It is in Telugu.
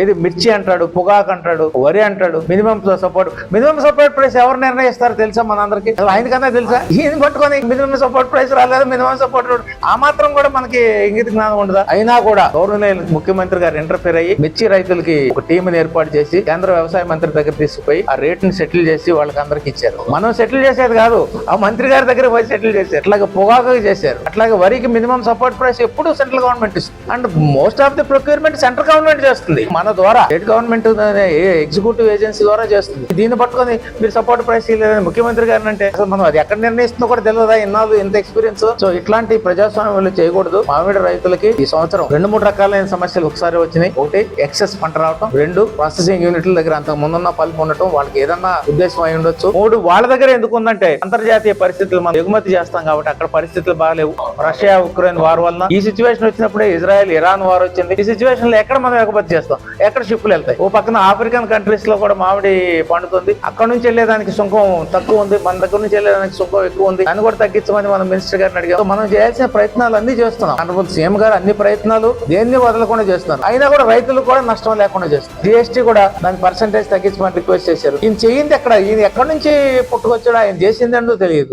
ఇది మిర్చి అంటాడు పొగాకు అంటాడు వరి అంటాడు minimum support. Minimum support price ఎవరు నిర్ణయిస్తారు తెలుసా మనందరికి ఆయన ఆయనకన్నా తెలుసా? ఈయన పట్టుకొని మినిమం సపోర్ట్ ప్రైస్ రాలేదు మినిమం సపోర్ట్ ఆ మాత్రం కూడా మనకి ఇంగిత జ్ఞానం ఉండదా? అయినా కూడా గౌరవనీయ ముఖ్యమంత్రి గారు ఇంటర్ఫేర్ అయ్యి మిర్చి రైతులకి ఒక టీంని ఏర్పాటు చేసి కేంద్ర వ్యవసాయ మంత్రి దగ్గర తీసుకుపోయి ఆ రేట్ని సెటిల్ చేసి వాళ్ళకి అందరికి ఇచ్చారు. మనం సెటిల్ చేసేది కాదు ఆ మంత్రి గారి దగ్గర పోయి సెటిల్ చేశారు. అట్లాగే పొగాకు చేశారు. అట్లాగే వరికి మినిమం సపోర్ట్ ప్రైస్ ఎప్పుడు సెంట్రల్ గవర్నమెంట్ ఇస్తుంది. And most of the procurement central government చేస్తుంది. మన ద్వారా స్టేట్ గవర్నమెంట్ ఎగ్జిక్యూటివ్ ఏజెన్సీ ద్వారా చేస్తుంది. దీన్ని పట్టుకొని మీరు సపోర్ట్ ప్రైస్ ఇవ్వలేదని ముఖ్యమంత్రి గారిని అంటే అసలు మనం అది ఎక్కడ నిర్ణయిస్తుందో కూడా తెలియదా? ఇన్నాళ్ళు ఇంత ఎక్స్పీరియన్స్ సో ఇట్లాంటి ప్రజాస్వామ్యం చేయకూడదు. మామిడి రైతులకి ఈ సంవత్సరం రెండు మూడు రకాలైన సమస్యలు ఒకసారి వచ్చినాయి. ఒకటి ఎక్సెస్ పంట రావటం. రెండు ప్రాసెసింగ్ యూనిట్ల దగ్గర అంత ముందున్న పలుపు ఉండటం. వాళ్ళకి ఏదన్నా ఉద్దేశం అయి ఉండొచ్చు. మూడు వాళ్ళ దగ్గర ఎందుకు ఉందంటే అంతర్జాతీయ పరిస్థితులు మనం ఎగుమతి చేస్తాం కాబట్టి అక్కడ పరిస్థితులు బాగాలేవు. రష్యా ఉక్రెయిన్ వార్ వలన ఈ సిచ్యువేషన్ వచ్చినప్పుడే ఇజ్రాయెల్ ఇరాన్ వార్ వచ్చింది. ఈ సిచ్యువేషన్లో ఎక్కడ మనం ఎగుమతి చేస్తాం? ఎక్కడ షిప్లు వెళ్తాయి? ఓ పక్కన ఆఫ్రికన్ కంట్రీస్లో కూడా మామిడి పండుతుంది. అక్కడ నుంచి వెళ్ళేదానికి సుంకం తక్కువ ఉంది. మన దగ్గర నుంచి వెళ్ళేదానికి సుంకం ఎక్కువ ఉంది. అని కూడా తగ్గించమని మనం మినిస్టర్ గారిని అడిగాం. మనం చేయాల్సిన ప్రయత్నాలు అన్ని చేస్తున్నాం. అనుభవం సీఎం గారు అన్ని ప్రయత్నాలు దేన్ని వదలకుండా చేస్తున్నారు. అయినా కూడా రైతులు కూడా నష్టం లేకుండా చేస్తున్నారు. జిఎస్టీ కూడా దాని పర్సంటేజ్ తగ్గించమని రిక్వెస్ట్ చేశారు. ఈయన చేయింది ఎక్కడ? ఈయన ఎక్కడి నుంచి పుట్టుకొచ్చాడో? ఆయన చేసిందేంటో తెలియదు.